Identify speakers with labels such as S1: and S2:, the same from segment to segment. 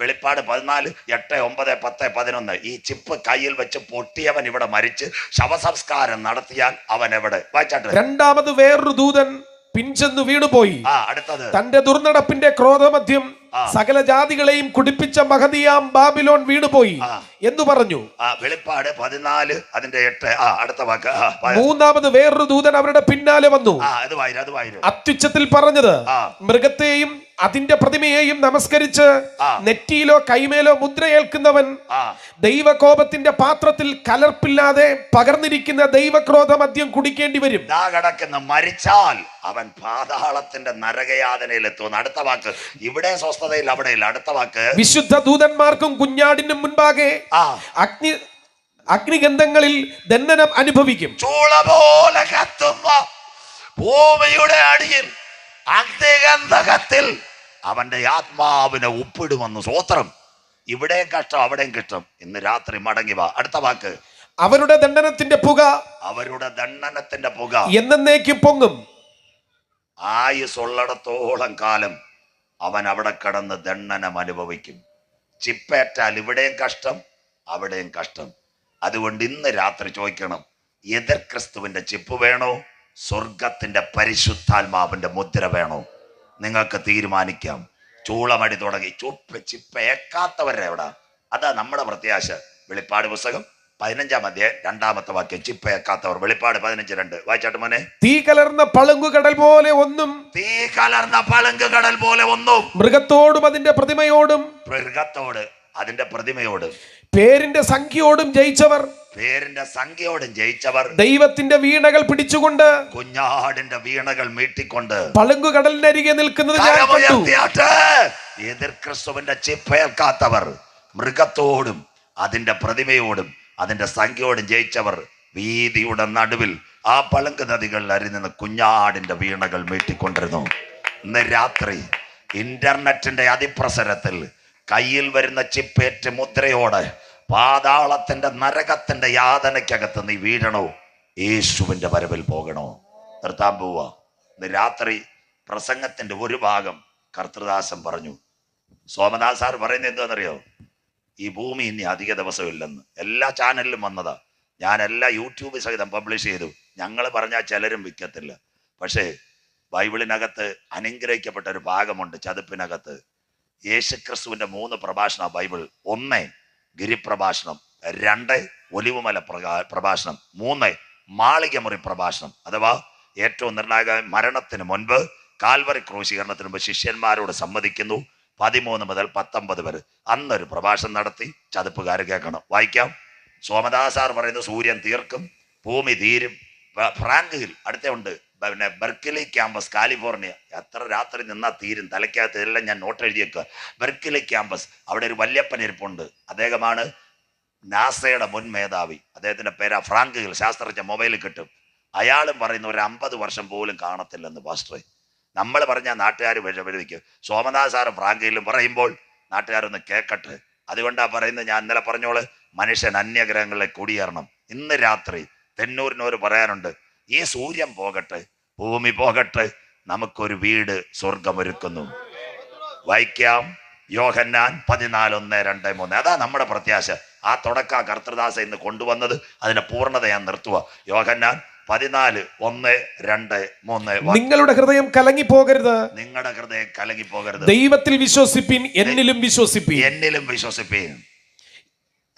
S1: വെളിപ്പാട് പതിനാല് എട്ട് ഒമ്പത് പത്ത് പതിനൊന്ന്. ഈ ചിപ്പ് കയ്യിൽ വെച്ച് പൊട്ടിയവൻ ഇവിടെ മരിച്ച് ശവസംസ്കാരം നടത്തിയാൽ അവൻ എവിടെ? വായിച്ചാട്ട്.
S2: രണ്ടാമത് വേറൊരു ദൂതൻ പിൻചെന്നു വീണുപോയി. തന്റെ ദുർനടപ്പിന്റെ ക്രോധമധ്യം. സകല ജാതികളെയും കുടിപ്പിച്ച മഹതിയാം ബാബിലോൺ വീണുപോയി.
S1: പോയി
S2: എന്ന് പറഞ്ഞു.
S1: വെളിപ്പാട് പതിനാല് അതിന്റെ എട്ട്. ആ അടുത്ത വാക്ക്.
S2: മൂന്നാമത് വേറൊരു ദൂതൻ അവരുടെ പിന്നാലെ വന്നു. അത്യുച്ചത്തിൽ പറഞ്ഞത് മൃഗത്തെയും അതിന്റെ പ്രതിമയെയും നമസ്കരിച്ച് നെറ്റിയിലോ കൈമേലോ മുദ്രയേൽക്കുന്നവൻ ദൈവകോപത്തിന്റെ പാത്രത്തിൽ കലർപ്പില്ലാതെ പകർന്നിരിക്കുന്ന ദൈവക്രോധ മദ്യം കുടിക്കേണ്ടി വരും.
S1: കിടക്കുന്ന മരിച്ചാൽ അവൻ പാതാളത്തിന്റെ നരകയാതനയിൽ അടുത്ത വാക്ക്. ഇവിടെ സ്വസ്ഥതയിൽ അവിടെ ഇല്ല. അടുത്ത വാക്ക്.
S2: വിശുദ്ധ ദൂതന്മാർക്കും കുഞ്ഞാടിനും മുൻപാകെ അഗ്നി അഗ്നിഗന്ധങ്ങളിൽ ദണ്ഡനം അനുഭവിക്കും.
S1: ചൂള പോലെ കത്തുമ്പോ ഭൂമിയുടെ അടിയിൽ അഗ്നിഗന്ധകത്തിൽ അവന്റെ ആത്മാവിനെ ഒപ്പിടുമെന്ന് സ്വോത്രം ഇവിടെയും കഷ്ടം അവിടെയും കിട്ടും ഇന്ന് രാത്രി മടങ്ങി വാ. അടുത്ത വാക്ക്.
S2: അവരുടെ ദണ്ഡനത്തിന്റെ പുക
S1: അവരുടെ ദണ്ഡനത്തിന്റെ പുക.
S2: എന്നേക്കും പൊങ്ങും.
S1: ആയുസുള്ളിടത്തോളം കാലം അവൻ അവിടെ കിടന്ന് ദണ്ഡനം അനുഭവിക്കും. ചിപ്പേറ്റാൽ ഇവിടെയും കഷ്ടം അവിടെയും കഷ്ടം. അതുകൊണ്ട് ഇന്ന് രാത്രി ചോദിക്കണം എതിർ ക്രിസ്തുവിന്റെ ചിപ്പ് വേണോ? സ്വർഗത്തിന്റെ പരിശുദ്ധാത്മാവിന്റെ മുദ്ര വേണോ? നിങ്ങൾക്ക് തീരുമാനിക്കാം. ചൂളമടി തുടങ്ങി ചുപ്പ് ചിപ്പേക്കാത്തവരെ എവിടെ? അതാ നമ്മുടെ പ്രത്യാശ. വെളിപ്പാട് പുസ്തകം പതിനഞ്ചാം അധ്യായം രണ്ടാമത്തെ വാക്യം. ചിപ്പയക്കാത്തവർ വെളിപ്പാട് പതിനഞ്ച് രണ്ട്. വായിച്ചാട്ട് മോനെ.
S2: തീ കലർന്ന പളുങ്കുകടൽ പോലെ ഒന്നും
S1: തീ കലർന്ന പളുങ്കു കടൽ പോലെ ഒന്നും
S2: മൃഗത്തോടും അതിന്റെ പ്രതിമയോടും
S1: മൃഗത്തോട് അതിന്റെ പ്രതിമയോട്.
S2: പേരിന്റെ സംഖ്യയോടും ജയിച്ചവർ
S1: പേരിന്റെ സംഖ്യയോടും ജയിച്ചവർ.
S2: ദൈവത്തിന്റെ വീണകൾ പിടിച്ചുകൊണ്ട്
S1: കുഞ്ഞാടിന്റെ വീണകൾ മീട്ടിക്കൊണ്ട്.
S2: പളുങ്കുകടലിനരികെ നിൽക്കുന്നത് ഞാൻ കണ്ടു.
S1: എതിർ ക്രിസ്തുവിന്റെ ചിപ്പേൽക്കാത്തവർ മൃഗത്തോടും അതിന്റെ പ്രതിമയോടും അതിന്റെ സംഖ്യയോടും ജയിച്ചവർ വീതിയുടെ നടുവിൽ ആ പളുങ്ക് നദികളിൽ അരിഞ്ഞ കുഞ്ഞാടിന്റെ വീണകൾ മീട്ടിക്കൊണ്ടിരുന്നു. ഇന്ന് രാത്രി ഇന്റർനെറ്റിന്റെ അതിപ്രസരത്തിൽ കയ്യിൽ വരുന്ന ചിപ്പേറ്റ് മുദ്രയോടെ പാതാളത്തിന്റെ നരകത്തിന്റെ യാതനയ്ക്കകത്ത് നീ വീഴണോ? യേശുവിന്റെ വരവിൽ പോകണോ? നിർത്താൻ പോവുക ഇന്ന് രാത്രി പ്രസംഗത്തിന്റെ ഒരു ഭാഗം കർത്തൃദാസൻ പറഞ്ഞു. സോമദാസ് സാർ പറയുന്നത് എന്താണെന്നറിയോ? ഈ ഭൂമി ഇനി അധിക ദിവസം ദിവസമില്ലെന്ന്. എല്ലാ ചാനലിലും വന്നതാ. ഞാൻ എല്ലാ യൂട്യൂബ് സഹിതം പബ്ലിഷ് ചെയ്തു. ഞങ്ങൾ പറഞ്ഞാൽ ചിലരും വിൽക്കത്തില്ല. പക്ഷേ ബൈബിളിനകത്ത് അനുഗ്രഹിക്കപ്പെട്ട ഒരു ഭാഗമുണ്ട് ചതുപ്പിനകത്ത്. യേശുക്രിസ്തുവിന്റെ മൂന്ന് പ്രഭാഷണ ബൈബിൾ ഒന്ന് ഗിരിപ്രഭാഷണം രണ്ട് ഒലിവുമല പ്രഭാഷണം മൂന്ന് മാളികമുറി പ്രഭാഷണം. അഥവാ ഏറ്റവും നിർണായക മരണത്തിന് മുൻപ് കാൽവറി ക്രൂശീകരണത്തിന് മുമ്പ് ശിഷ്യന്മാരോട് സമ്മതിക്കുന്നു. പതിമൂന്ന് മുതൽ പത്തൊമ്പത് വരെ. അന്നൊരു പ്രഭാഷണം നടത്തി ചതുപ്പുകാർ കേൾക്കണം. വായിക്കാം. സോമദാസാർ പറയുന്നത് സൂര്യൻ തീർക്കും ഭൂമി തീരും. ഫ്രാങ്ക് ഫ്രാങ്കിൽ അടുത്തുണ്ട് പിന്നെ ബെർക്കിലി ക്യാമ്പസ് കാലിഫോർണിയ. എത്ര രാത്രി നിന്നാ തീരും? തലയ്ക്കകത്ത് എല്ലാം ഞാൻ നോട്ട് എഴുതിയേക്കുക ബെർക്കിലി ക്യാമ്പസ്. അവിടെ ഒരു വല്യപ്പൻ ഇരിപ്പുണ്ട്. അദ്ദേഹമാണ് നാസയുടെ മുൻ മേധാവി. അദ്ദേഹത്തിന്റെ പേരാ ഫ്രാങ്കിൽ ശാസ്ത്രജ്ഞ മൊബൈലിൽ കിട്ടും. അയാളും പറയുന്ന ഒരു അമ്പത് വർഷം പോലും കാണത്തില്ലെന്ന് പാസ്റ്ററെ. നമ്മൾ പറഞ്ഞ നാട്ടുകാർ വിഷമിക്കും സോമനാഥ് സാറ് ഫ്രാങ്കിലും പറയുമ്പോൾ നാട്ടുകാരൊന്ന് കേക്കട്ടെ. അതുകൊണ്ടാണ് പറയുന്നത് ഞാൻ ഇന്നലെ പറഞ്ഞോൾ മനുഷ്യൻ അന്യഗ്രഹങ്ങളിലെ കുടിയേറണം. ഇന്ന് രാത്രി തെന്നൂരിനോര് പറയാനുണ്ട് ഈ സൂര്യൻ പോകട്ടെ ഭൂമി പോകട്ടെ നമുക്കൊരു വീട് സ്വർഗമൊരുക്കുന്നു. വായിക്കാം യോഹന്നാൻ പതിനാല് ഒന്ന് രണ്ട് മൂന്ന്. അതാ നമ്മുടെ പ്രത്യാശ. ആ തുടക്ക കർത്തൃദാസ ഇന്ന് കൊണ്ടുവന്നത്. അതിന്റെ പൂർണത ഞാൻ നിർത്തുക. യോഹന്നാൻ പതിനാല് ഒന്ന് രണ്ട് മൂന്ന്.
S2: നിങ്ങളുടെ ഹൃദയം കലങ്ങി പോകരുത്
S1: നിങ്ങളുടെ ഹൃദയം കലങ്ങി പോകരുത്
S2: ദൈവത്തിൽ വിശ്വസിപ്പിൻ എന്നിലും വിശ്വസിപ്പിൻ.
S1: എന്നിലും വിശ്വസിപ്പീൻ.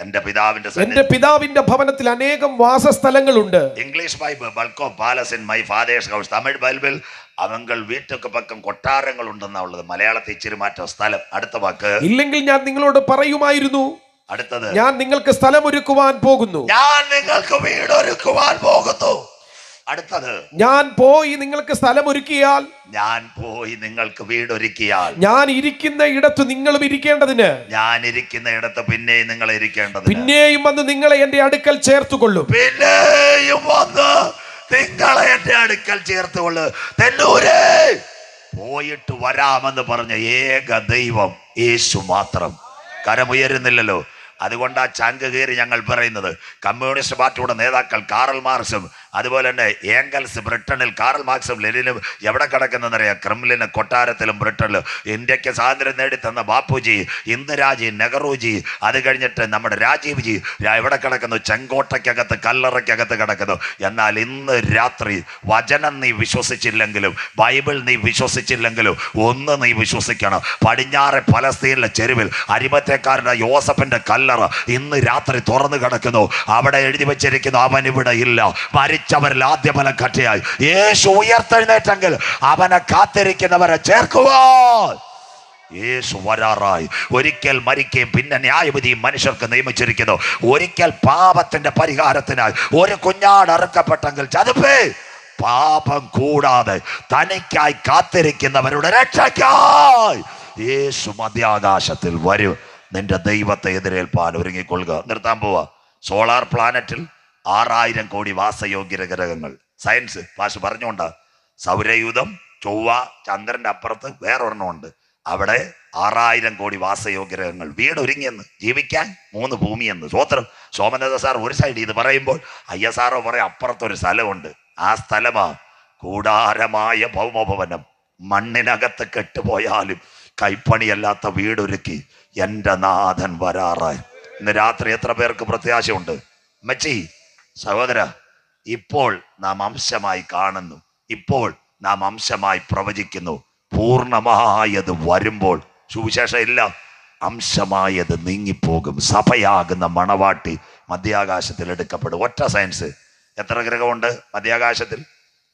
S1: എന്റെ പിതാവിന്റെ
S2: എന്റെ പിതാവിന്റെ ഭവനത്തിൽ അനേകം വാസസ്ഥലങ്ങളുണ്ട്.
S1: English Bible bulk of palace in my father's house Tamil Bible അവങ്ങൾ വീട്ടൊക്കെ പക്കം കൊട്ടാരങ്ങൾ ഉണ്ടെന്നാ ഉള്ളത്. മലയാളത്തിൽ ഇച്ചിരി മാറ്റം. സ്ഥലം. അടുത്ത വാക്ക്.
S2: ഇല്ലെങ്കിൽ ഞാൻ നിങ്ങളോട് പറയുമായിരുന്നു.
S1: അടുത്തത്.
S2: ഞാൻ നിങ്ങൾക്ക് സ്ഥലം ഒരുക്കുവാൻ പോകുന്നു.
S1: ഞാൻ നിങ്ങൾക്ക് വീട് വീടൊരുക്കുവാൻ പോകുന്നു. അടുത്തത്.
S2: ഞാൻ പോയി നിങ്ങൾക്ക് സ്ഥലം ഒരുക്കിയാൽ
S1: ഞാൻ പോയി നിങ്ങൾക്ക് വീടൊരുക്കിയാൽ
S2: ഞാൻ ഇരിക്കുന്ന ഇടത്ത് നിങ്ങളും ഇരിക്കേണ്ടതിന്.
S1: ഞാൻ ഇരിക്കുന്ന ഇടത്ത് പിന്നെയും നിങ്ങൾ ഇരിക്കേണ്ടത്
S2: പിന്നെയും വന്ന് നിങ്ങളെ എന്റെ അടുക്കൽ ചേർത്തുകൊള്ളും.
S1: പിന്നെയും വന്ന് നിങ്ങളെ എന്റെ അടുക്കൽ ചേർത്തുകൊള്ളു. തെന്നൂരേ പോയിട്ട് വരാമെന്ന് പറഞ്ഞ ഏക ദൈവം യേശു മാത്രം. കരമുയരുന്നില്ലല്ലോ. അതുകൊണ്ട് ആ ചങ്ക് കയറി ഞങ്ങൾ പറയുന്നത്. കമ്മ്യൂണിസ്റ്റ് പാർട്ടിയുടെ നേതാക്കൾ കാറൽ മാർക്സും അതുപോലെ തന്നെ ഏങ്കൽസ് ബ്രിട്ടണിൽ കാറൽ മാർക്സും ലെനിനും എവിടെ കിടക്കുന്നതെന്നറിയാം? ക്രിമിലിന് കൊട്ടാരത്തിലും ബ്രിട്ടനിലും. ഇന്ത്യയ്ക്ക് സ്വാതന്ത്ര്യം നേടിത്തന്ന ബാപ്പുജി ഇന്ദിരാജി നെഹ്റുജി അത് കഴിഞ്ഞിട്ട് നമ്മുടെ രാജീവ് ജി രാ- എവിടെ കിടക്കുന്നു? ചെങ്കോട്ടയ്ക്കകത്ത് കല്ലറയ്ക്കകത്ത് കിടക്കുന്നു. എന്നാൽ ഇന്ന് രാത്രി വചനം നീ വിശ്വസിച്ചില്ലെങ്കിലും ബൈബിൾ നീ വിശ്വസിച്ചില്ലെങ്കിലും ഒന്ന് നീ വിശ്വസിക്കണം. പടിഞ്ഞാറ് പലസ്തീനിലെ ചെരുവിൽ അരിമത്തേക്കാരന്റെ യോസഫിന്റെ കല്ലറ ഇന്ന് രാത്രി തുറന്നു കിടക്കുന്നു. അവിടെ എഴുതി വെച്ചിരിക്കുന്നു അവൻ ഇവിടെ ഇല്ല. മരിച്ചവരിൽ ആദ്യ ഫലം കട്ടയായി. യേശു ഉയർത്തെഴുന്നേറ്റെങ്കിൽ അവനെ കാത്തിരിക്കുന്നവരെ ചേർക്കുവാൻ. യേശു വരാറായി. ഒരിക്കൽ മരിക്കുകയും പിന്നെ ന്യായവിധിയും മനുഷ്യർക്ക് നിയമിച്ചിരിക്കുന്നു. ഒരിക്കൽ പാപത്തിന്റെ പരിഹാരത്തിനായി. ഒരു കുഞ്ഞാട് അറുക്കപ്പെട്ടെങ്കിൽ ചതുപ്പേ. പാപം കൂടാതെ തനിക്കായി കാത്തിരിക്കുന്നവരുടെ രക്ഷയ്ക്കായി. യേശു മധ്യാകാശത്തിൽ വരും. നിന്റെ ദൈവത്തെ എതിരേൽപ്പാൻ ഒരുങ്ങിക്കൊള്ളുക. നിർത്താൻ പോവാ. സോളാർ പ്ലാനറ്റിൽ ആറായിരം കോടി വാസയോഗ്യ ഗ്രഹങ്ങൾ. സയൻസ് ഭാഷ പറഞ്ഞുകൊണ്ട് സൗരയൂഥം ചൊവ്വ ചന്ദ്രന്റെ അപ്പുറത്ത് വേറൊരെണ്ണമുണ്ട് അവിടെ ആറായിരം കോടി വാസയോഗ്യഗ്രഹങ്ങൾ വീട് ഒരുങ്ങിയെന്ന് ജീവിക്കാൻ മൂന്ന് ഭൂമിയെന്ന്. സ്വോത്രം സോമനാഥ സാർ ഒരു സൈഡ് ഇത് പറയുമ്പോൾ അയ്യ സാറോ പറയും അപ്പുറത്തൊരു സ്ഥലമുണ്ട്. ആ സ്ഥലമാ കൂടാരമായ ഭൗമഭവനം. മണ്ണിനകത്ത് കെട്ടുപോയാലും കൈപ്പണിയല്ലാത്ത വീടൊരുക്കി എന്റെ നാഥൻ വരാറായി. ഇന്ന് രാത്രി എത്ര പേർക്ക് പ്രത്യാശയുണ്ട്? മച്ചി സഹോദര ഇപ്പോൾ നാം അംശമായി കാണുന്നു. ഇപ്പോൾ നാം അംശമായി പ്രവചിക്കുന്നു. പൂർണമായത് വരുമ്പോൾ സുവിശേഷം ഇല്ല അംശമായത് നീങ്ങിപ്പോകും. സഭയാകുന്ന മണവാട്ടി മധ്യാകാശത്തിൽ എടുക്കപ്പെടും. ഒറ്റ സയൻസ്. എത്ര ഗ്രഹമുണ്ട് മധ്യാകാശത്തിൽ?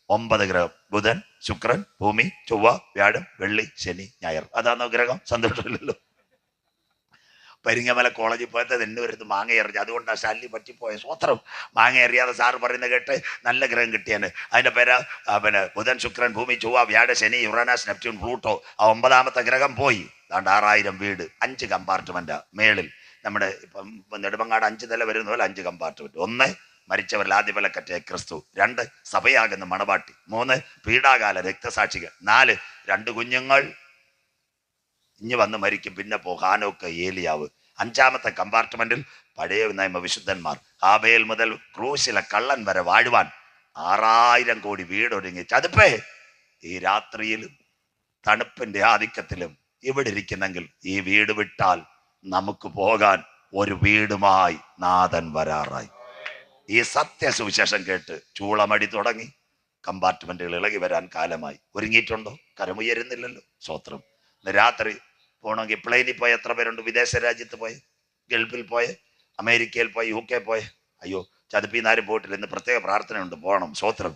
S1: ഒമ്പത് ഗ്രഹം. ബുധൻ ശുക്രൻ ഭൂമി ചൊവ്വ വ്യാഴം വെള്ളി ശനി ഞായർ. അതാണോ ഗ്രഹം? സന്തോഷമില്ലല്ലോ. പരിങ്ങമല കോളേജിൽ പോയത് എന്നെ വരുന്നത് മാങ്ങ എറിഞ്ഞു. അതുകൊണ്ടാണ് ശല്യം പറ്റിപ്പോയ സ്വത്രം. മാങ്ങ എറിയാതെ സാറ് പറയുന്ന കേട്ട് നല്ല ഗ്രഹം കിട്ടിയാണ് അതിന്റെ പേര് പിന്നെ ബുധൻ ശുക്രൻ ഭൂമി ചൊവ്വ വ്യാഴ ശനി യുറാനസ് നെപ്റ്റ്യൂൺ പ്ലൂട്ടോ. ആ ഒമ്പതാമത്തെ ഗ്രഹം പോയി. അതാണ്ട് ആറായിരം വീട്. അഞ്ച് കമ്പാർട്ട്മെന്റാണ് മേളിൽ. നമ്മുടെ ഇപ്പം നെടുമങ്ങാട് അഞ്ച് നില വരുന്ന പോലെ അഞ്ച് കമ്പാർട്ട്മെന്റ് ഒന്ന് മരിച്ചവരിൽ ആദ്യ വിലക്കറ്റ ക്രിസ്തു. രണ്ട് സഭയാകുന്ന മണവാട്ടി. മൂന്ന് പീഡാകാല രക്തസാക്ഷികൾ. നാല് രണ്ട് കുഞ്ഞുങ്ങൾ. ഇഞ്ഞ് വന്ന് മരിക്കും. പിന്നെ പോകാനൊക്കെ ഏലിയാവ്. അഞ്ചാമത്തെ കമ്പാർട്ട്മെന്റിൽ പഴയ നിയമ വിശുദ്ധന്മാർ. ആബേൽ മുതൽ ക്രൂശിലെ കള്ളൻ വരെ വാഴുവാൻ ആറായിരം കോടി വീടൊരുങ്ങി ചതുപ്പേ ഈ രാത്രിയിലും തണുപ്പിന്റെ ആധിക്യത്തിലും ഇവിടെ ഇരിക്കുന്നെങ്കിൽ ഈ വീട് വിട്ടാൽ നമുക്ക് പോകാൻ ഒരു വീടുമായി നാഥൻ വരാറായി. ഈ സത്യ സുവിശേഷം കേട്ട് ചൂളമടി തുടങ്ങി. കമ്പാർട്ട്മെന്റുകൾ ഇളകി വരാൻ കാലമായി. ഒരുങ്ങിയിട്ടുണ്ടോ? കരമുയരുന്നില്ലല്ലോ. സ്വത്രം. രാത്രി പോകണമെങ്കിൽ പ്ലെയിനിൽ പോയ എത്ര പേരുണ്ട്? വിദേശ രാജ്യത്ത് പോയി? ഗൾഫിൽ പോയ? അമേരിക്കയിൽ പോയി? യു കെ പോയ? അയ്യോ ചതുപ്പിന്നാരും പോയിട്ടില്ല. ഇന്ന് പ്രത്യേക പ്രാർത്ഥനയുണ്ട്. പോകണം സ്വോത്രം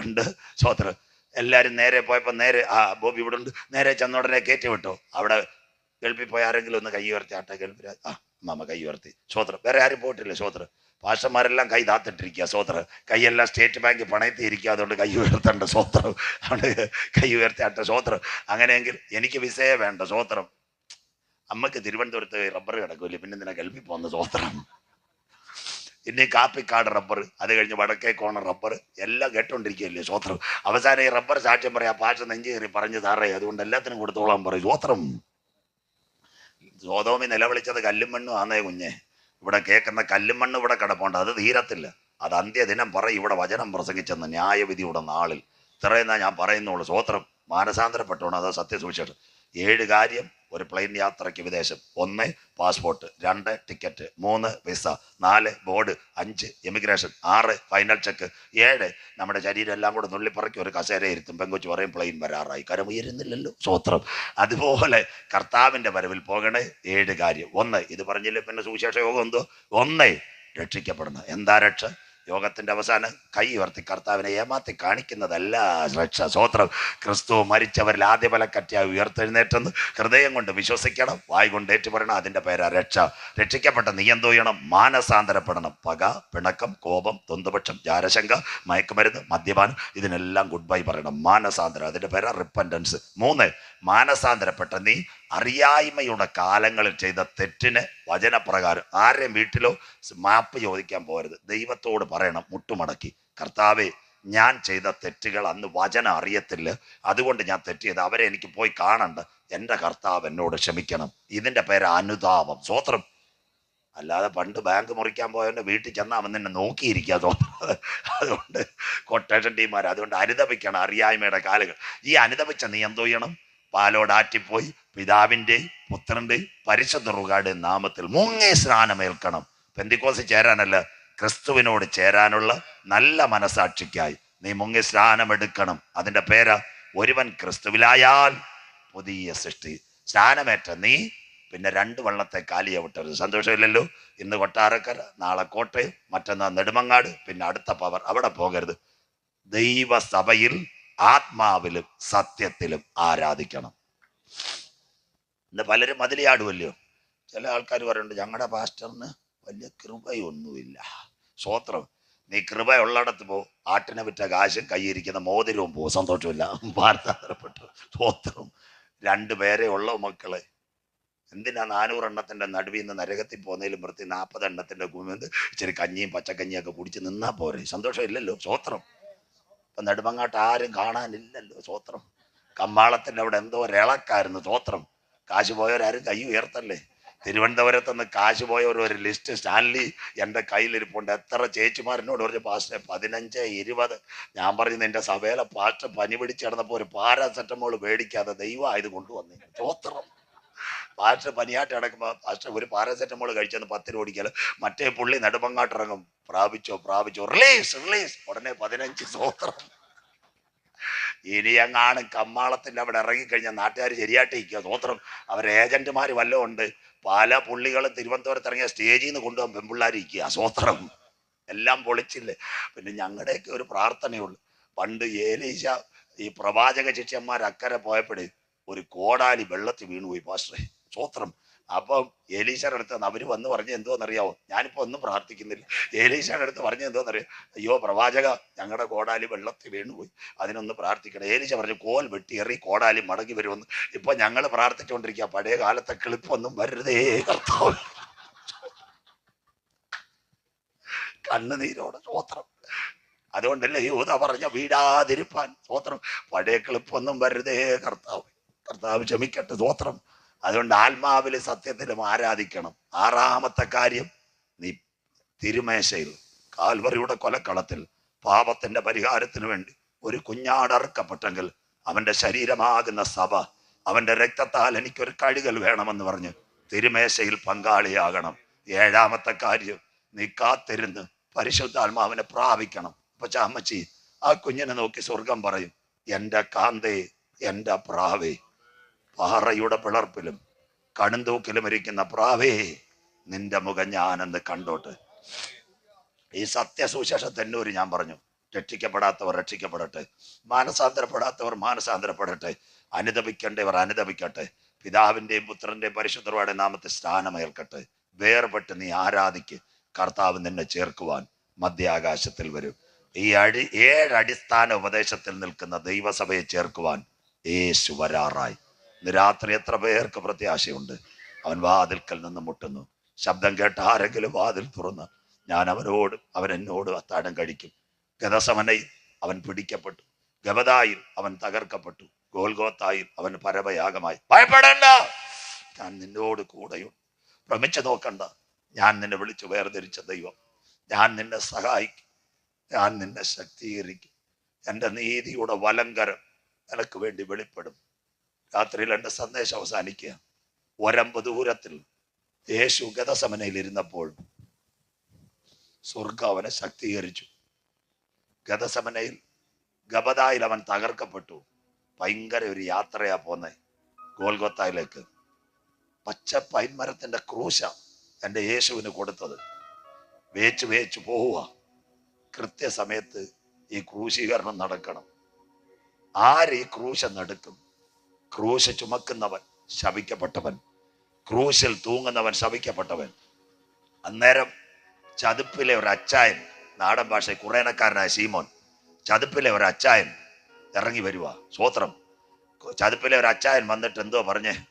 S1: ഉണ്ട് സ്വോത്രം എല്ലാവരും നേരെ പോയപ്പോൾ നേരെ ആ ബോബി ഇവിടെ ഉണ്ട്. നേരെ ചെന്നോടനെ കയറ്റി വിട്ടോ. അവിടെ ഗൾഫിൽ പോയ ആരെങ്കിലും ഒന്ന് കൈ ഉയർത്തി ആട്ടെ ഗൾഫിൽ ആ മാമ കൈ ഉയർത്തി. സ്വോത്രം വേറെ ആരും പോയിട്ടില്ല സ്വത്രം പാഷന്മാരെല്ലാം കൈ താത്തിട്ടിരിക്കുക സ്വോത്രം കൈയെല്ലാം സ്റ്റേറ്റ് ബാങ്ക് പണയത്തി ഇരിക്കുക അതുകൊണ്ട് കൈ ഉയർത്തേണ്ട സ്വോത്രം അതുകൊണ്ട് കൈ ഉയർത്തേണ്ട സ്വോത്രം അങ്ങനെയെങ്കിൽ എനിക്ക് വിസയെ വേണ്ട സ്വോത്രം അമ്മയ്ക്ക് തിരുവനന്തപുരത്ത് റബ്ബർ കിടക്കൂല്ലേ? പിന്നെ നിന്നെ കൽപ്പി പോകുന്ന സ്വോത്രം പിന്നെ കാപ്പിക്കാട് റബ്ബർ അത് കഴിഞ്ഞ് വടക്കേ കോണ റബ്ബർ എല്ലാം കേട്ടോണ്ടിരിക്കുകയല്ലേ സ്വോത്രം അവസാനം ഈ റബ്ബർ സാക്ഷ്യം പറയാം പാഷ നെഞ്ചു കയറി പറഞ്ഞു താറേ അതുകൊണ്ട് എല്ലാത്തിനും കൊടുത്തോളാൻ പറയും സ്വോത്രം സ്വതോമി നിലവിളിച്ചത് കല്ലും മണ്ണും ആന്നേ കുഞ്ഞെ. ഇവിടെ കേൾക്കുന്ന കല്ലും മണ്ണ് ഇവിടെ കിടപ്പുണ്ട്. അത് തീരത്തില്ല. അത് അന്ത്യദിനം പറയും. ഇവിടെ വചനം പ്രസംഗിച്ചെന്ന് ന്യായവിധിയുടെ നാളിൽ. ഇത്രയെന്നാ ഞാൻ പറയുന്നുള്ളൂ. സ്വോത്രം മാനസാന്തരപ്പെട്ടോണം. അതാ സത്യസുവിശേഷം ഏഴ് കാര്യം ഒരു പ്ലെയിൻ യാത്രയ്ക്ക് വിദേശം. ഒന്ന് പാസ്പോർട്ട് രണ്ട് ടിക്കറ്റ് മൂന്ന് വിസ നാല് ബോർഡ് അഞ്ച് എമിഗ്രേഷൻ ആറ് ഫൈനൽ ചെക്ക് ഏഴ് നമ്മുടെ ശരീരം എല്ലാം കൂടെ നുള്ളിപ്പറക്കി ഒരു കസേര ഇരുത്തും. പെങ്കുച്ച് പറയും പ്ലെയിൻ വരാറായി. കരമുയരുന്നില്ലല്ലോ സ്വോത്രം അതുപോലെ കർത്താവിന്റെ വരവിൽ പോകണേ ഏഴ് കാര്യം. ഒന്ന് ഇത് പറഞ്ഞില്ലേ പിന്നെ സുവിശേഷ യോഗം എന്തോ? ഒന്ന് രക്ഷിക്കപ്പെടണം. എന്താ രക്ഷ? യോഗത്തിന്റെ അവസാനം കൈ ഉയർത്തി കർത്താവിനെ ഏമാത്തി കാണിക്കുന്നതല്ല. രക്ഷ സ്വോത്രം ക്രിസ്തു മരിച്ചവരിൽ ആദ്യ ബലക്കറ്റിയായി ഉയർത്തെഴുന്നേറ്റെന്ന് ഹൃദയം കൊണ്ട് വിശ്വസിക്കണം. വായ് കൊണ്ട് ഏറ്റുപറയണം. അതിന്റെ പേരാ രക്ഷ. രക്ഷിക്കപ്പെട്ട നീ എന്തോ ചെയ്യണം? മാനസാന്തരപ്പെടണം. പക പിണക്കം കോപം തൊന്തുപക്ഷം ജാരശങ്ക മയക്കുമരുന്ന് മദ്യപാനം ഇതിനെല്ലാം ഗുഡ് ബൈ പറയണം. മാനസാന്തരം. അതിന്റെ പേരാ റിപ്പൻഡൻസ് മൂന്ന് മാനസാന്തരപ്പെട്ട നീ അറിയായ്മയുടെ കാലങ്ങളിൽ ചെയ്ത തെറ്റിന് വചനപ്രകാരം ആരെയും വീട്ടിലോ മാപ്പ് ചോദിക്കാൻ പോകരുത്. ദൈവത്തോട് പറയണം മുട്ടുമടക്കി. കർത്താവെ ഞാൻ ചെയ്ത തെറ്റുകൾ അന്ന് വചന അറിയത്തില്ല. അതുകൊണ്ട് ഞാൻ തെറ്റ് ചെയ്ത് അവരെ എനിക്ക് പോയി കാണണ്ട. എന്റെ കർത്താവ് എന്നോട് ക്ഷമിക്കണം. ഇതിന്റെ പേര് അനുതാപം. സ്വോത്രം. അല്ലാതെ പണ്ട് ബാങ്ക് മുറിക്കാൻ പോയവന്റെ വീട്ടിൽ ചെന്നാൽ അവൻ നിന്നെ നോക്കിയിരിക്കുക സ്വോത്രം. അതുകൊണ്ട് കൊട്ടേഷൻ ടീമാർ അതുകൊണ്ട് അനുദപിക്കണം അറിയായ്മയുടെ കാലുകൾ. ഈ അനുദപിച്ച നീ എന്തോ ചെയ്യണം? പാലോടാറ്റിപ്പോയി. പിതാവിന്റെ പുത്രന്റെ പരിശുദ്ധ റുകാടെ നാമത്തിൽ മുങ്ങി സ്നാനമേൽക്കണം. പെന്തിക്കോസ് ചേരാനല്ല ക്രിസ്തുവിനോട് ചേരാനുള്ള നല്ല മനസാക്ഷിക്കായി നീ മുങ്ങി സ്നാനമെടുക്കണം. അതിന്റെ പേര് ഒരുവൻ ക്രിസ്തുവിലായാൽ പുതിയ സൃഷ്ടി. സ്നാനമേറ്റ നീ പിന്നെ രണ്ട് വള്ളത്തെ കാലിയ വിട്ടരുത്. സന്തോഷമില്ലല്ലോ? ഇന്ന് കൊട്ടാരക്കര നാളെ കോട്ടയം മറ്റന്നാൾ നെടുമങ്ങാട് പിന്നെ അടുത്ത പവർ അവിടെ പോകരുത്. ദൈവസഭയിൽ ആത്മാവിലും സത്യത്തിലും ആരാധിക്കണം. ഇന്ന് പലരും മതിലിയാടുമല്ലോ ചില ആൾക്കാർ പറയുന്നുണ്ട് ഞങ്ങളുടെ പാസ്റ്ററിന് വലിയ കൃപയൊന്നുമില്ല. സ്വോത്രം നീ കൃപയുള്ളിടത്ത് പോ. ആട്ടിനെ വിറ്റ കാശും കൈയിരിക്കുന്ന മോതിരവും പോ. സന്തോഷമില്ല. വാർത്താന്തരപ്പെട്ടു സ്വോത്രം രണ്ടു പേരെ ഉള്ള മക്കളെ? എന്തിനാ നാനൂറ് എണ്ണത്തിന്റെ നടുവിൽ നിന്ന് നരകത്തിൽ പോകുന്നതിലും വൃത്തി നാൽപ്പത് എണ്ണത്തിന്റെ കുമിന്ത് ഇച്ചിരി കഞ്ഞിയും പച്ചക്കഞ്ഞിയും ഒക്കെ കുടിച്ച് നിന്നാ പോരെ? സന്തോഷം ഇല്ലല്ലോ സ്വോത്രം ഇപ്പൊ നെടുമങ്ങാട്ട് ആരും കാണാനില്ലല്ലോ സ്വോത്രം കമ്മാളത്തിന്റെ അവിടെ എന്തോ ഒരിളക്കായിരുന്നു സ്വോത്രം കാശ് പോയവരാരും കൈ ഉയർത്തല്ലേ? തിരുവനന്തപുരത്ത് നിന്ന് കാശ് പോയവർ ഒരു ലിസ്റ്റ് സ്റ്റാൻലി എന്റെ കയ്യിലിരിപ്പുണ്ട്. എത്ര ചേച്ചിമാരനോട് പറഞ്ഞു പാസ്റ്റേ പതിനഞ്ച് ഇരുപത്. ഞാൻ പറഞ്ഞു നിന്റെ സഭയിലെ പാസ്റ്റർ പനി പിടിച്ച് കിടന്നപ്പോൾ ഒരു പാരാസെറ്റമോൾ മേടിക്കാതെ ദൈവം ആയത് കൊണ്ടുവന്നു. സ്വോത്രം പാസ്റ്റർ പനിയാട്ട് കിടക്കുമ്പോൾ പാസ്റ്റർ ഒരു പാരസെറ്റമോൾ കഴിച്ചെന്ന് പത്ത് രൂപ ഓടിക്കാൽ മറ്റേ പുള്ളി നെടുമ്പങ്ങാട്ടിറങ്ങും പ്രാപിച്ചോ പ്രാപിച്ചോ. Release release. ഉടനെ പതിനഞ്ച് സ്വോത്രം ഇനി അങ്ങാണ് കമ്മാളത്തിന്റെ അവിടെ ഇറങ്ങിക്കഴിഞ്ഞാൽ നാട്ടുകാർ ശരിയായിട്ട് ഇരിക്കുക സ്വോത്രം അവർ ഏജന്റുമാർ വല്ലതും ഉണ്ട്. പല പുള്ളികളും തിരുവനന്തപുരത്ത് ഇറങ്ങിയ സ്റ്റേജിൽ നിന്ന് കൊണ്ടുപോകാൻ പെമ്പിള്ളാരിക്കുക സ്വോത്രം എല്ലാം പൊളിച്ചില്ലേ? പിന്നെ ഞങ്ങളുടെയൊക്കെ ഒരു പ്രാർത്ഥനയുള്ളൂ. പണ്ട് ഏലീശ ഈ പ്രവാചക ശിഷ്യന്മാർ അക്കരെ പോയപ്പോഴേ ഒരു കോടാലി വെള്ളത്തിൽ വീണുപോയി പാസ്റ്ററെ. സ്വോത്രം അപ്പം ഏലീശയുടെ അടുത്ത് അവർ വന്ന് പറഞ്ഞ എന്തോന്നറിയാവോ? ഞാനിപ്പോ ഒന്നും പ്രാർത്ഥിക്കുന്നില്ല. ഏലീശയുടെ അടുത്ത് പറഞ്ഞ എന്തോന്നറിയാം? അയ്യോ പ്രവാചക ഞങ്ങളുടെ കോടാലി വെള്ളത്തിൽ വീണുപോയി. അതിനൊന്ന് പ്രാർത്ഥിക്കണം. ഏലീശ പറഞ്ഞു കോൽ വെട്ടിയേറി കോടാലി മടങ്ങി വരുമെന്ന്. ഇപ്പൊ ഞങ്ങൾ പ്രാർത്ഥിച്ചുകൊണ്ടിരിക്കുക പഴയ കാലത്തെ കിളിപ്പൊന്നും വരരുതേ കർത്താവ്. കണ്ണുനീരോടെ സ്തോത്രം. അതുകൊണ്ടല്ലേ യൂത പറഞ്ഞ വീടാതിരിപ്പാൻ സ്തോത്രം. പഴയ കിളിപ്പൊന്നും വരരുതേ കർത്താവ്. കർത്താവ് ക്ഷമിക്കട്ടെ സ്വോത്രം അതുകൊണ്ട് ആത്മാവിൽ സത്യത്തിലും ആരാധിക്കണം. ആറാമത്തെ കാര്യം നീ തിരുമേശയിൽ കാൽവറിയുടെ കൊലക്കളത്തിൽ പാപത്തിന്റെ പരിഹാരത്തിന് വേണ്ടി. ഒരു കുഞ്ഞാടറക്കപ്പെട്ടെങ്കിൽ അവന്റെ ശരീരമാകുന്ന സഭ അവന്റെ രക്തത്താൽ എനിക്കൊരു കഴുകൽ വേണമെന്ന് പറഞ്ഞ് തിരുമേശയിൽ പങ്കാളിയാകണം. ഏഴാമത്തെ കാര്യം നീ കാത്തിരുന്ന് പരിശുദ്ധാത്മാവിനെ പ്രാപിക്കണം. അപ്പൊ ചാമ്മച്ചി ആ കുഞ്ഞിനെ നോക്കി സ്വർഗം പറയും എന്റെ കാന്തേ എന്റെ പ്രാവേ പാറയുടെ പിളർപ്പിലും കടുന്തൂക്കിലും ഇരിക്കുന്ന പ്രാവേ നിന്റെ മുഖം ഞാനെന്ന് കണ്ടോട്ട്. ഈ സത്യസുശേഷ ഒരു ഞാൻ പറഞ്ഞു. രക്ഷിക്കപ്പെടാത്തവർ രക്ഷിക്കപ്പെടട്ടെ. മാനസാന്തരപ്പെടാത്തവർ മാനസാന്തരപ്പെടട്ടെ. അനുദപിക്കേണ്ടവർ അനുദപിക്കട്ടെ. പിതാവിന്റെയും പുത്രന്റെയും പരിശുദ്ധരുടെ നാമത്തെ സ്ഥാനമേൽക്കട്ടെ. വേർപെട്ട് നീ ആരാധിക്ക്. കർത്താവ് നിന്നെ ചേർക്കുവാൻ മധ്യാകാശത്തിൽ വരും. ഈ അടി ഏഴ് അടിസ്ഥാന ഉപദേശത്തിൽ നിൽക്കുന്ന ദൈവസഭയെ ചേർക്കുവാൻ യേശു വരാറായി. ഇന്ന് രാത്രി എത്ര പേർക്ക് പ്രത്യാശയുണ്ട്? അവൻ വാതിൽക്കൽ നിന്ന് മുട്ടുന്നു. ശബ്ദം കേട്ട ആരെങ്കിലും വാതിൽ തുറന്ന് ഞാൻ അവരോട് അവൻ എന്നോട് അത്താഴം കഴിക്കും. ഗതസമനയിൽ അവൻ പിടിക്കപ്പെട്ടു. ഗവതായി അവൻ തകർക്കപ്പെട്ടു. ഗോൽഗോത്തായിൽ അവൻ പരമയാഗമായി. ഭയപ്പെടേണ്ട! ഞാൻ നിന്നോട് കൂടെയുണ്ട്. ഭ്രമിച്ചു നോക്കണ്ട. ഞാൻ നിന്നെ വിളിച്ചു വേർതിരിച്ച ദൈവം. ഞാൻ നിന്നെ സഹായിക്കും. ഞാൻ നിന്നെ ശക്തീകരിക്കും. എന്റെ നീതിയുടെ വലങ്കരം നിനക്ക് വേണ്ടി വെളിപ്പെടും. രാത്രിയിൽ എന്റെ സന്ദേശം അവസാനിക്കുക. ഒരമ്പ് ദൂരത്തിൽ യേശു ഗതസമനയിൽ ഇരുന്നപ്പോൾ സ്വർഗം അവനെ ശക്തീകരിച്ചു. ഗതസമനയിൽ ഗബദായിൽ അവൻ തകർക്കപ്പെട്ടു. ഭയങ്കര ഒരു യാത്രയാ പോന്നെ ഗോൽഗൊത്തായിലേക്ക്. പച്ച പൈൻമരത്തിന്റെ ക്രൂശ എന്റെ യേശുവിന് കൊടുത്തത്. വേച്ച് വേച്ച് പോവുക. കൃത്യസമയത്ത് ഈ ക്രൂശീകരണം നടക്കണം. ആര് ഈ ക്രൂശ നടക്കും? ക്രൂശ് ചുമക്കുന്നവൻ ശപിക്കപ്പെട്ടവൻ. ക്രൂശിൽ തൂങ്ങുന്നവൻ ശപിക്കപ്പെട്ടവൻ. അന്നേരം ചതുപ്പിലെ ഒരു അച്ചായൻ നാടൻ ഭാഷ കുറേനക്കാരനായ സീമോൻ ചതുപ്പിലെ ഒരു അച്ചായൻ ഇറങ്ങി വരുക സ്വോത്രം. ചതുപ്പിലെ ഒരു അച്ചായൻ വന്നിട്ട് എന്തോ പറഞ്ഞേ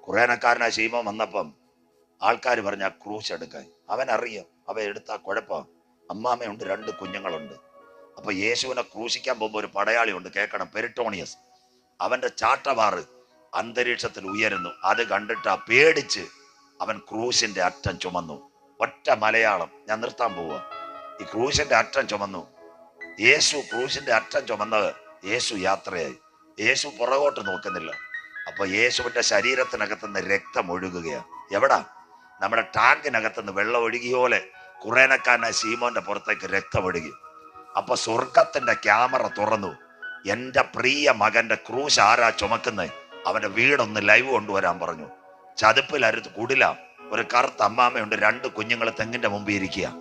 S1: കുറേനക്കാരനായ സീമോൻ വന്നപ്പം ആൾക്കാർ പറഞ്ഞ ക്രൂശ് എടുക്കാൻ. അവൻ അറിയാം അവ എടുത്ത കുഴപ്പം. അമ്മാമ്മയുണ്ട് രണ്ട് കുഞ്ഞുങ്ങളുണ്ട്. അപ്പൊ യേശുവിനെ ക്രൂശിക്കാൻ പോകുമ്പോൾ ഒരു പടയാളിയുണ്ട് കേൾക്കണം പെരിട്ടോണിയസ്. അവന്റെ ചാട്ടവാറ് അന്തരീക്ഷത്തിൽ ഉയരുന്നു. അത് കണ്ടിട്ട് ആ പേടിച്ച് അവൻ ക്രൂശിന്റെ അറ്റം ചുമന്നു. ഒറ്റ മലയാളം. ഞാൻ നിർത്താൻ പോവുക ഈ ക്രൂശിന്റെ അറ്റം ചുമന്നു. യേശു ക്രൂശിന്റെ അറ്റം ചുമന്നത് യേശു യാത്രയായി. യേശു പുറകോട്ട് നോക്കുന്നില്ല. അപ്പൊ യേശുവിന്റെ ശരീരത്തിനകത്തുനിന്ന് രക്തം ഒഴുകുകയാണ് എവിടാ? നമ്മുടെ ടാങ്കിനകത്തുനിന്ന് വെള്ളം ഒഴുകിയ പോലെ കുറേനക്കാരനായ സീമോന്റെ പുറത്തേക്ക് രക്തം ഒഴുകി. അപ്പൊ സ്വർഗത്തിന്റെ ക്യാമറ തുറന്നു. എന്റെ പ്രിയ മകന്റെ ക്രൂശ് ആരാ ചുമക്കുന്നത് അവന്റെ വീടൊന്ന് ലൈവ് കൊണ്ടുവരാൻ പറഞ്ഞു. ചതുപ്പിലരുത്ത് കുടില. ഒരു കറുത്ത അമ്മാമയുണ്ട് രണ്ട് കുഞ്ഞുങ്ങൾ തെങ്ങിന്റെ മുമ്പിൽ ഇരിക്കുക.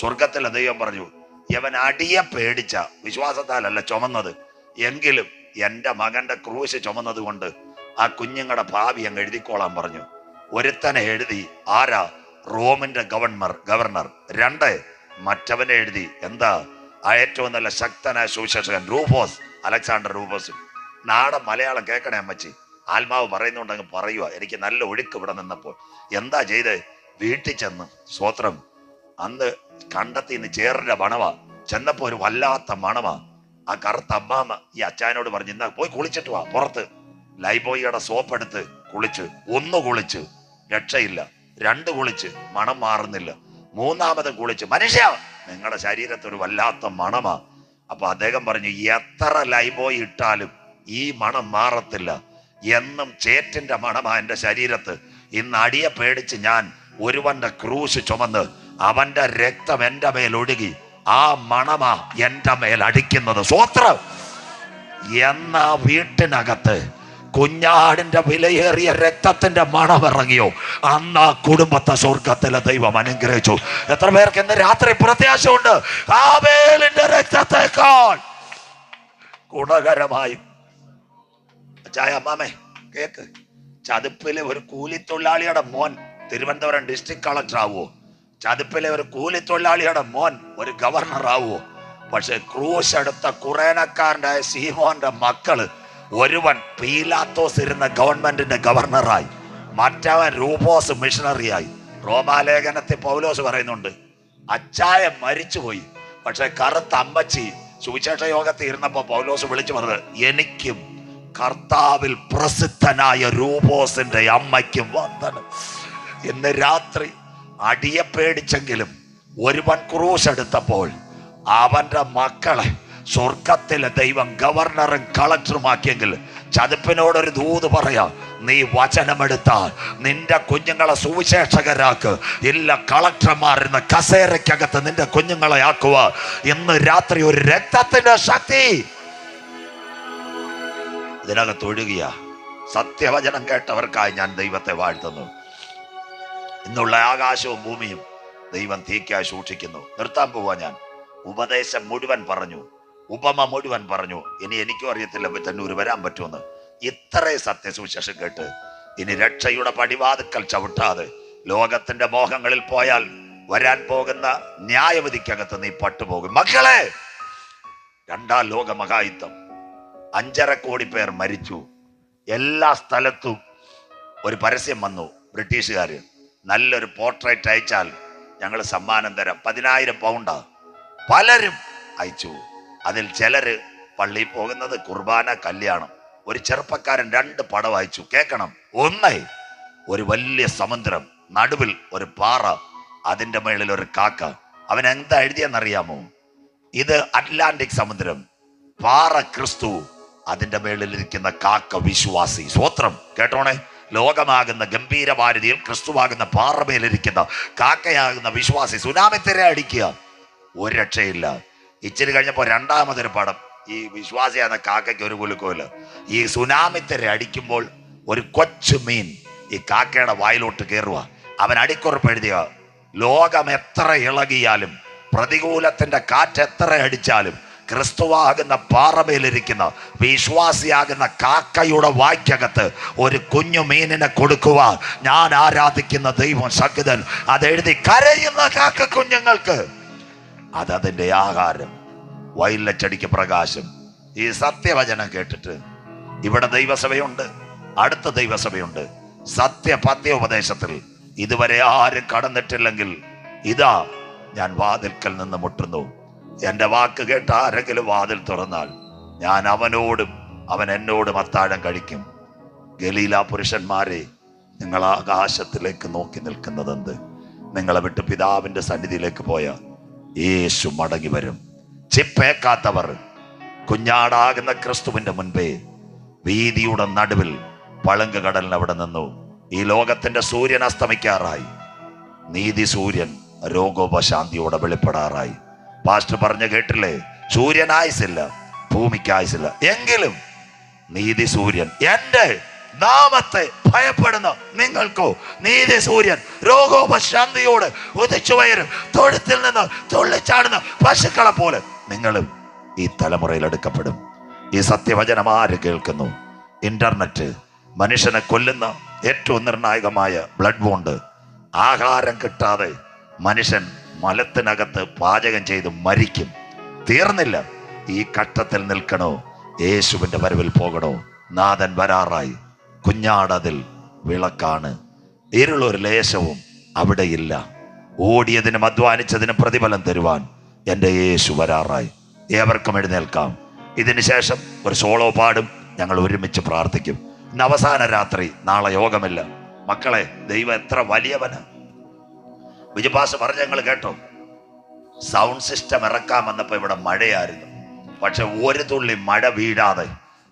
S1: സ്വർഗത്തിലെ ദൈവം പറഞ്ഞു ഇവൻ അടിയെ പേടിച്ച വിശ്വാസത്താലല്ല ചുമന്നത്. എങ്കിലും എന്റെ മകന്റെ ക്രൂശ് ചുമന്നത് കൊണ്ട് ആ കുഞ്ഞുങ്ങളുടെ ഭാവി അങ്ങ് എഴുതിക്കോളാൻ പറഞ്ഞു. ഒരുത്തനെ എഴുതി ആരാ? റോമിന്റെ ഗവർണർ ഗവർണർ. രണ്ട് മറ്റവനെ എഴുതി. എന്താ? ആ ഏറ്റവും നല്ല ശക്തനായ സുവിശേഷകൻ റൂഫോസ് അലക്സാണ്ടർ റൂഫോസ്. നാടൻ മലയാളം കേൾക്കണേ അമ്മച്ചി. ആത്മാവ് പറയുന്നുണ്ടെങ്കിൽ പറയുക എനിക്ക് നല്ല ഒഴുക്ക് ഇവിടെ നിന്നപ്പോൾ. എന്താ ചെയ്ത്? വീട്ടിൽ ചെന്ന് സ്വോത്രം. അന്ന് കണ്ടെത്തി ഇന്ന് ചേറിന്റെ മണവാ. ചെന്നപ്പോ ഒരു വല്ലാത്ത മണവ. ആ കറുത്ത അമ്മാമ്മ ഈ അച്ചായനോട് പറഞ്ഞു ഇന്നാ പോയി കുളിച്ചിട്ട് വാ പുറത്ത്. ലൈബോയിയുടെ സോപ്പ് എടുത്ത് കുളിച്ച് ഒന്ന് കുളിച്ച്. രക്ഷയില്ല. രണ്ട് കുളിച്ച്. മണം മാറുന്നില്ല. മൂന്നാമത് കുളിച്ച്. മനുഷ്യ നിങ്ങളുടെ ശരീരത്തിൽ ഒരു വല്ലാത്ത മണമാ. അപ്പൊ അദ്ദേഹം പറഞ്ഞു എത്ര ലൈബോയി ഇട്ടാലും ഈ മണം മാറത്തില്ല. എന്നും ചേറ്റിന്റെ മണമാ എന്റെ ശരീരത്ത്. ഇന്ന് അടിയെ പേടിച്ച് ഞാൻ ഒരുവന്റെ ക്രൂശ് ചുമന്ന് അവന്റെ രക്തം എന്റെ മേൽ ഒഴുകി ആ മണമാ എന്റെ മേൽ അടിക്കുന്നത്. സ്വത്രം എന്ന വീട്ടിനകത്ത് കുഞ്ഞാടിന്റെ വിലയേറിയ രക്തത്തിന്റെ മണമിറങ്ങിയോ അന്ന് ആ കുടുംബത്തെ സ്വർഗത്തിലെ ദൈവം അനുഗ്രഹിച്ചു. എത്ര പേർക്ക് ഇന്ന് രാത്രി പ്രത്യാശയുണ്ട്? ആവേലിന്റെ രക്തത്തെക്കാൾ ഗുണകരമായി. ചായ അമ്മാമേ കേക്ക്. ചതുപ്പിലെ ഒരു കൂലിത്തൊഴിലാളിയുടെ മോൻ തിരുവനന്തപുരം ഡിസ്ട്രിക്ട് കളക്ടർ ആവുമോ ചതുപ്പിലെ ഒരു കൂലിത്തൊഴിലാളിയുടെ മോൻ ഒരു ഗവർണർ ആവുമോ പക്ഷെ ക്രൂശ് എടുത്ത കുറേനക്കാരന്റെ സീമോന്റെ മക്കൾ ഒരുവൻ പീലാത്തോസ് ഇരുന്ന ഗവൺമെന്റിന്റെ ഗവർണറായി. മറ്റവൻ രൂപോസ് മിഷണറിയായി റോമാലേഖനത്തെ പൗലോസ് പറയുന്നുണ്ട് അച്ചായ മരിച്ചുപോയി. പക്ഷെ കറുത്ത അമ്മച്ചി സുവിശേഷ യോഗത്തിൽ ഇരുന്നപ്പോ പൗലോസ് വിളിച്ചു പറഞ്ഞത് എനിക്കും കർത്താവിൽ പ്രസിദ്ധനായ രൂപോസിന്റെ അമ്മയ്ക്കും വന്ദനം. ഇന്ന് രാത്രി അടിയെ പേടിച്ചെങ്കിലും ഒരുവൻ ക്രൂശ് എടുത്തപ്പോൾ അവന്റെ മക്കളെ സ്വർഗത്തിലെ ദൈവം ഗവർണറും കളക്ടറുമാക്കിയെങ്കിൽ ചതുപ്പിനോടൊരു ദൂത് പറയാം നീ വചനമെടുത്താൽ നിന്റെ കുഞ്ഞുങ്ങളെ സുവിശേഷകരാക്ക് ഇല്ല കളക്ടർമാരുന്ന കസേരയ്ക്കകത്ത് നിന്റെ കുഞ്ഞുങ്ങളെ ആക്കുക ഇന്ന് രാത്രി ഒരു രക്തത്തിന്റെ ശക്തി ഇതിനകത്ത് ഒഴുകിയ. സത്യവചനം കേട്ടവർക്കായി ഞാൻ ദൈവത്തെ വാഴ്ത്തുന്നു. ഇന്നുള്ള ആകാശവും ഭൂമിയും ദൈവം തീക്കായി സൂക്ഷിക്കുന്നു. നിർത്താൻ പോവാ ഞാൻ. ഉപദേശം മുഴുവൻ പറഞ്ഞു. ഉപമ മുഴുവൻ പറഞ്ഞു ഇനി എനിക്കും അറിയത്തില്ല തന്നൂര് വരാൻ പറ്റുമെന്ന്. ഇത്രേ സത്യസുവിശേഷം കേട്ട് ഇനി രക്ഷയുടെ പടിവാതുക്കൽ ചവിട്ടാതെ ലോകത്തിന്റെ മോഹങ്ങളിൽ പോയാൽ വരാൻ പോകുന്ന ന്യായവിധിക്കകത്ത് നീ പട്ടുപോകും. മക്കളെ രണ്ടാം ലോക മഹായുദ്ധം അഞ്ചര കോടി പേർ മരിച്ചു. എല്ലാ സ്ഥലത്തും ഒരു പരസ്യം വന്നു ബ്രിട്ടീഷുകാർ നല്ലൊരു പോർട്രേറ്റ് അയച്ചാൽ ഞങ്ങൾ സമ്മാനം തരാം. പതിനായിരം പൗണ്ടാ. പലരും അയച്ചു. അതിൽ ചിലര് പള്ളിയിൽ പോകുന്നത് കുർബാന കല്യാണം. ഒരു ചെറുപ്പക്കാരൻ രണ്ട് പട വായിച്ചു. കേൾക്കണം. ഒന്ന് ഒരു വലിയ സമുദ്രം നടുവിൽ ഒരു പാറ അതിന്റെ മേളിൽ ഒരു കാക്ക. അവൻ എന്താ എഴുതിയെന്നറിയാമോ? ഇത് അറ്റ്ലാന്റിക് സമുദ്രം. പാറ ക്രിസ്തു അതിന്റെ മേളിലിരിക്കുന്ന കാക്ക വിശ്വാസി. സ്വോത്രം കേട്ടോണേ? ലോകമാകുന്ന ഗംഭീര ഗംഭീരഭാരതിയിൽ ക്രിസ്തുവാകുന്ന പാറമേലിരിക്കുന്ന കാക്കയാകുന്ന വിശ്വാസി സുനാമി തിര അടിക്കുക. ഒരു രക്ഷയില്ല. ഇച്ചിരി കഴിഞ്ഞപ്പോൾ രണ്ടാമതൊരു പടം. ഈ വിശ്വാസിയാണ് കാക്കയ്ക്ക് ഒരു കുലുക്കമില്ല ഈ സുനാമിത്തരെ അടിക്കുമ്പോൾ ഒരു കൊച്ചു മീൻ ഈ കാക്കയുടെ വായിലോട്ട് കയറുക അവൻ അടിക്കുറപ്പ് എഴുതിയ ലോകം എത്ര ഇളകിയാലും പ്രതികൂലത്തിന്റെ കാറ്റ് എത്ര അടിച്ചാലും ക്രിസ്തുവാകുന്ന പാറമേലിരിക്കുന്ന വിശ്വാസിയാകുന്ന കാക്കയുടെ വായ്ക്കകത്ത് ഒരു കുഞ്ഞു മീനിനെ കൊടുക്കുക ഞാൻ ആരാധിക്കുന്ന ദൈവം ശക്തൻ അതെഴുതി കരയുന്ന കാക്ക കുഞ്ഞുങ്ങൾക്ക്. അതതിന്റെ ആഹാരം വയലച്ചടിക്ക് പ്രകാശം. ഈ സത്യവചനം കേട്ടിട്ട് ഇവിടെ ദൈവസഭയുണ്ട് അടുത്ത ദൈവസഭയുണ്ട്. സത്യ പദ്യോപദേശത്തിൽ ഇതുവരെ ആരും കടന്നിട്ടില്ലെങ്കിൽ ഇതാ ഞാൻ വാതിൽക്കൽ നിന്ന് മുട്ടുന്നു. എന്റെ വാക്ക് കേട്ട് ആരെങ്കിലും വാതിൽ തുറന്നാൽ ഞാൻ അവനോടും അവൻ എന്നോടും അത്താഴം കഴിക്കും. ഗലീല പുരുഷന്മാരെ നിങ്ങൾ ആകാശത്തിലേക്ക് നോക്കി നിൽക്കുന്നതെന്ത്? നിങ്ങളെ വിട്ട് പിതാവിന്റെ സന്നിധിയിലേക്ക് പോയ യേശു മടങ്ങി വരും. ചിപ്പേക്കാത്തവർ കുഞ്ഞാടാകുന്ന ക്രിസ്തുവിന്റെ മുൻപേ വീതിയുടെ നടുവിൽ പളുങ്ക് കടലിന് അവിടെ നിന്നു. ഈ ലോകത്തിന്റെ സൂര്യൻ അസ്തമിക്കാറായി. നീതി സൂര്യൻ രോഗോപശാന്തിയോടെ വെളിപ്പെടാറായി. പാസ്റ്റർ പറഞ്ഞു കേട്ടില്ലേ? സൂര്യൻ ആയുസില്ല എങ്കിലും നീതി സൂര്യൻ എന്റെ നാമത്തെ ഭയപ്പെടുന്ന. നിങ്ങൾക്കോ നീതി സൂര്യൻ രോഗോപശാന്തിയോട് ഉദിച്ചു വയരും തൊഴുത്തിൽ നിന്ന് തുള്ളിച്ചാടുന്ന പശുക്കളെ പോലെ നിങ്ങളും ഈ തലമുറയിൽ എടുക്കപ്പെടും. ഈ സത്യവചനം ആര് കേൾക്കുന്നു? ഇന്റർനെറ്റ് മനുഷ്യനെ കൊല്ലുന്ന ഏറ്റവും നിർണായകമായ ബ്ലഡ് വോണ്ട്. ആഹാരം കിട്ടാതെ മനുഷ്യൻ മലത്തിനകത്ത് പാചകം ചെയ്ത് മരിക്കും. തീർന്നില്ല. ഈ ഘട്ടത്തിൽ നിൽക്കണോ? യേശുവിന്റെ വരവിൽ പോകണോ? നാഥൻ വരാറായി. കുഞ്ഞാടതിൽ വിളക്കാണ്. ഇരുളൊരു ലേശവും അവിടെയില്ല. ഓടിയതിനും അധ്വാനിച്ചതിനും പ്രതിഫലം തരുവാൻ എന്റെ യേശു വരാറായി. ഏവർക്കും എഴുന്നേൽക്കാം. ഇതിനുശേഷം ഒരു സോളോ പാടും. ഞങ്ങൾ ഒരുമിച്ച് പ്രാർത്ഥിക്കും. ഇന്ന് അവസാന രാത്രി നാളെ യോഗമില്ല. മക്കളെ ദൈവം എത്ര വലിയവന്. വിജുപാസ് പറഞ്ഞ ഞങ്ങൾ കേട്ടോ. സൗണ്ട് സിസ്റ്റം ഇറക്കാൻ വന്നപ്പോൾ ഇവിടെ മഴയായിരുന്നു. പക്ഷെ ഒരു തുള്ളി മഴ വീഴാതെ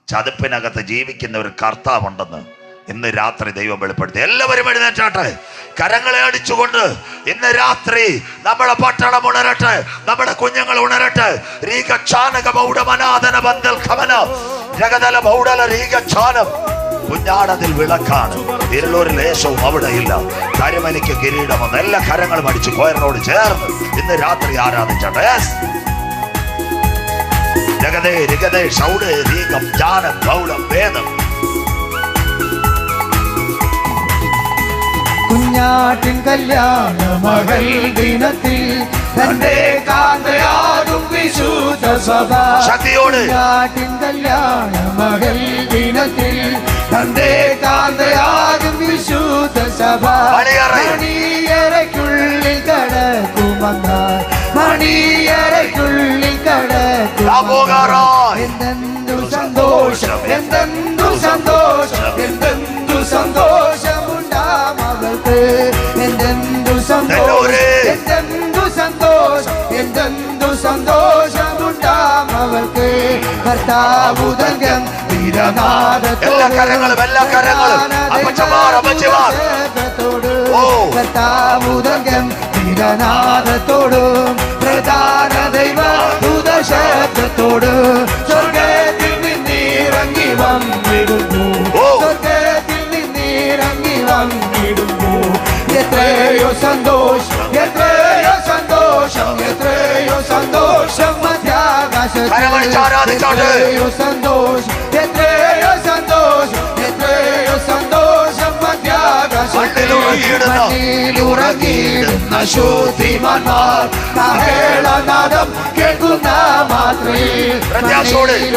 S1: ചതുപ്പിനകത്ത് ജീവിക്കുന്ന ഒരു കർത്താവുണ്ടെന്ന് ഇന്ന് രാത്രി ദൈവം വെളിപ്പെടുത്തി. എല്ലാവരും എഴുന്നേറ്റാട്ടെ. കരങ്ങളെ അടിച്ചുകൊണ്ട് ഇന്ന് രാത്രി നമ്മുടെ പട്ടണം ഉണരട്ടെ. നമ്മുടെ കുഞ്ഞുങ്ങൾ ഉണരട്ടെ. രീക ചാനക മൗഢമനാഥന ബന്ധൽ ഖമന. ജഗതല മൗഢല രീക ചാനം കുഞ്ഞാടതിൽ വിളക്കാണ്. ഇരുളൊരു ലേശവും അവിടെ ഇല്ല. കരിമനിക്ക് കിരീടമെന്ന് എല്ലാ കരങ്ങളും അടിച്ച് കോയറിനോട് ചേർന്ന് ഇന്ന് രാത്രി ആരാധിച്ചട്ടെ. ജഗതേ രഗതേ ഷൗഡേ രീകം ജാന ഗൗളം വേദം.
S3: കുഞ്ഞാട്ടിൻ കല്യാണ മകൾ ദിനത്തിൽ തന്റെ കാന്തയാകും വിശുദ്ധ സഭ.
S1: ശക്തിയോട്.
S3: കുഞ്ഞാട്ടിൻ കല്യാണ മകൾ ദിനത്തിൽ തന്റെ കാന്തയാകും വിശുദ്ധ സഭ. എന്തെന്തു സന്തോഷം എന്തെന്തു സന്തോഷം എന്തെന്തു സന്തോഷമുണ്ടാം അവൾക്ക് എന്തെന്തു സന്തോഷം. എന്തെന്തു സന്തോഷം എന്തെന്തു സന്തോഷമുണ്ടാം അവൾക്ക് കർത്താവുതങ്കം
S1: എല്ലാ കരങ്ങളും, എല്ലാ കരങ്ങളും. അപ്പച്ചമാർ, അപ്പച്ചിമാർ. ഓ.
S3: കർത്താവുതങ്കം തിരനാഥത്തോടും ദൂതശബ്ദത്തോടും സ്വർഗത്തിൽ നിന്നിറങ്ങി വന്നിടുന്നു. സ്വർഗത്തിൽ നിന്നിറങ്ങി വന്നിടുന്നു എത്രയോ സന്തോഷം എത്രയോ സന്തോഷം എത്രയോ സന്തോഷം
S1: ആരാധിച്ചോട്ടെ.
S3: എത്രയോ സന്തോഷം എത്രയോ
S1: മണ്ണിലുറങ്ങിയിടുന്ന-
S3: മണ്ണിലുറങ്ങിയിടുന്ന ശുദ്ധിമാന്മാർ കാഹളനാദം കേൾക്കുന്ന
S1: മാത്രേ.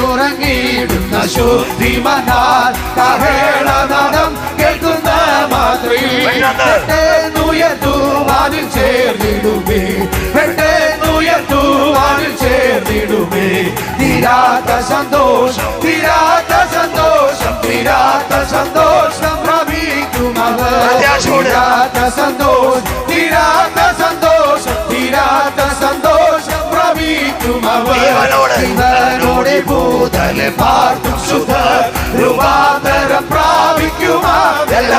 S3: ഉറങ്ങിയിടുന്ന ശുദ്ധിമാന്മാർ മഹേളനാദം കേൾക്കുന്ന മാത്രയിൽ
S1: പെട്ടെന്ന്.
S3: പെട്ടെന്നുയർത്തുവാനിൽ ചേർന്നിടുമേ പെട്ടെന്നുയർത്തുവാനിൽ ചേർന്നിടുമേ തീരാത്ത സന്തോഷം തീരാത്ത സന്തോഷം തീരാത്ത സന്തോഷം. തീരാത്ത സന്തോഷം തീരാത്ത സന്തോഷം തീരാത്ത സന്തോഷം
S1: ജീവനോടെ.
S3: ജീവനോടെ ഭൂതലെ പാർത്തും ശുദ്ധ രൂപാന്തരം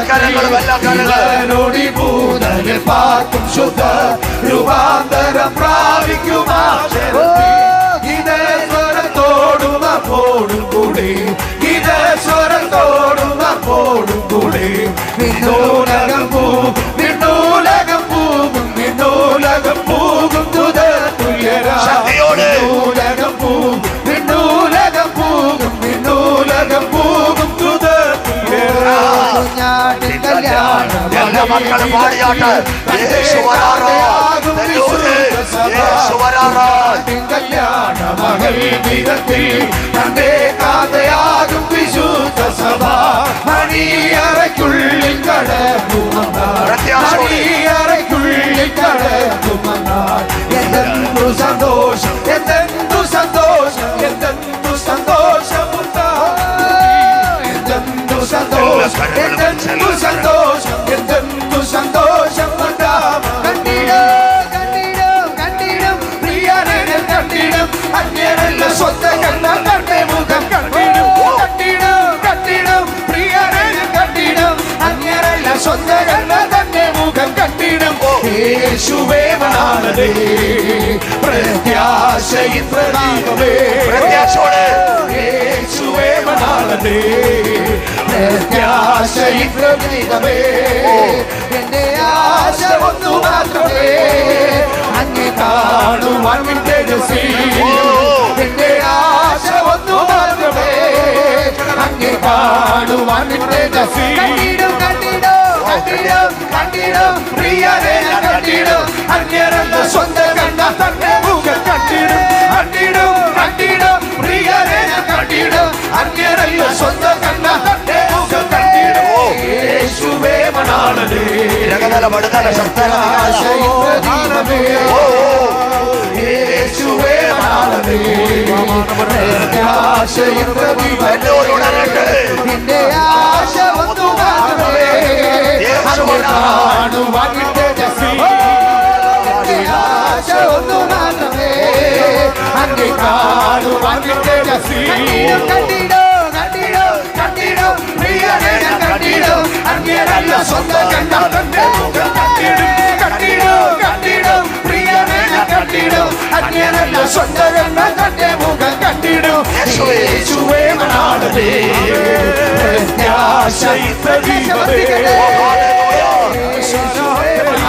S1: കരങ്ങളും.
S3: ജീവനോടി ഭൂതലെ പാർത്തും ശുദ്ധ രൂപാന്തരം പ്രാപിക്കുമാ ഇതേ സ്വരത്തോടും അപ്പോടും കൂടി കൂടി വിണ്ണൂലകം പോകും വിണ്ണൂലകം പോകും വിണ്ണൂലകം പോകും തുത തുല്യരാ.
S1: ശക്തിയോടെ.
S3: വിണ്ണൂലകം പോകും വിണ്ണൂലകം പോകും വിണ്ണൂലകം പോകും തുത തുല്യരാ. കുഞ്ഞാട്ടിൻ കല്യാണം
S1: മക്കളും പാടിയാട്ടെ.
S3: കല്യാണ മകൾ വിധത്തിൽ തന്റെ കാതയാകും വിശുദ്ധ സഭ മണിയറയ്ക്കുള്ളിൽ കടക്കുമെന്നാൽ മണാളനേ പ്രത്യാശയിൻ പ്രതീകമേ.
S1: പ്രത്യാശയോടെ.
S3: യേശുവേ മണാളനേ പ്രത്യാശയിൻ പ്രതീകമേ. എന്റെ ആശ ഒന്നു മാത്രമേ അങ്ങേ കാണുവാൻ വിട്ടേജസി എന്റെ ആശ ഒന്നു മാത്രമേ അങ്ങേ കാണുവാൻ വിട്ടേജസി കണ്ടിടും കണ്ടിടും കണ്ടിടും കണ്ടിടും പ്രിയരെ ഞാൻ കണ്ടിടും അന്യരല്ല സ്വന്തം കണ്ട തന്റെ മുഖം കണ്ടിടും കണ്ടിടും അന്യരല്ല സ്വന്തം കണ്ടിടും. യേശുവേ മണാളനേ.
S1: ഇരകതല പടുതല ശക്തല
S3: യേശുവേ മണാളനേ.
S1: എന്നോട് ഉണരട്ടെ.
S3: നിന്റെ ആശ ഒന്നു മാത്രമേ കാണുവാൻ. ആശ ഒന്നു മാത്രമേ അങ്ങ് കാണുവാൻ വിട്ടേജസി. കണ്ടിടോ, കണ്ടിടോ, കണ്ടിടോ, പ്രിയനെ കണ്ടിടോ. അങ്ങേരല്ല സ്വന്തം കണ്ട തന്റെ മുഖം കണ്ടിടും. കണ്ടിടോ, കണ്ടിടോ, പ്രിയനെ കണ്ടിടോ. അങ്ങേരല്ല സ്വന്തം കണ്ട തന്റെ മുഖം കണ്ടിടും യേശുവേ മണാളനേ പ്രത്യാശയിൻ പ്രതീകമേ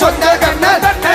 S1: ช的
S3: กั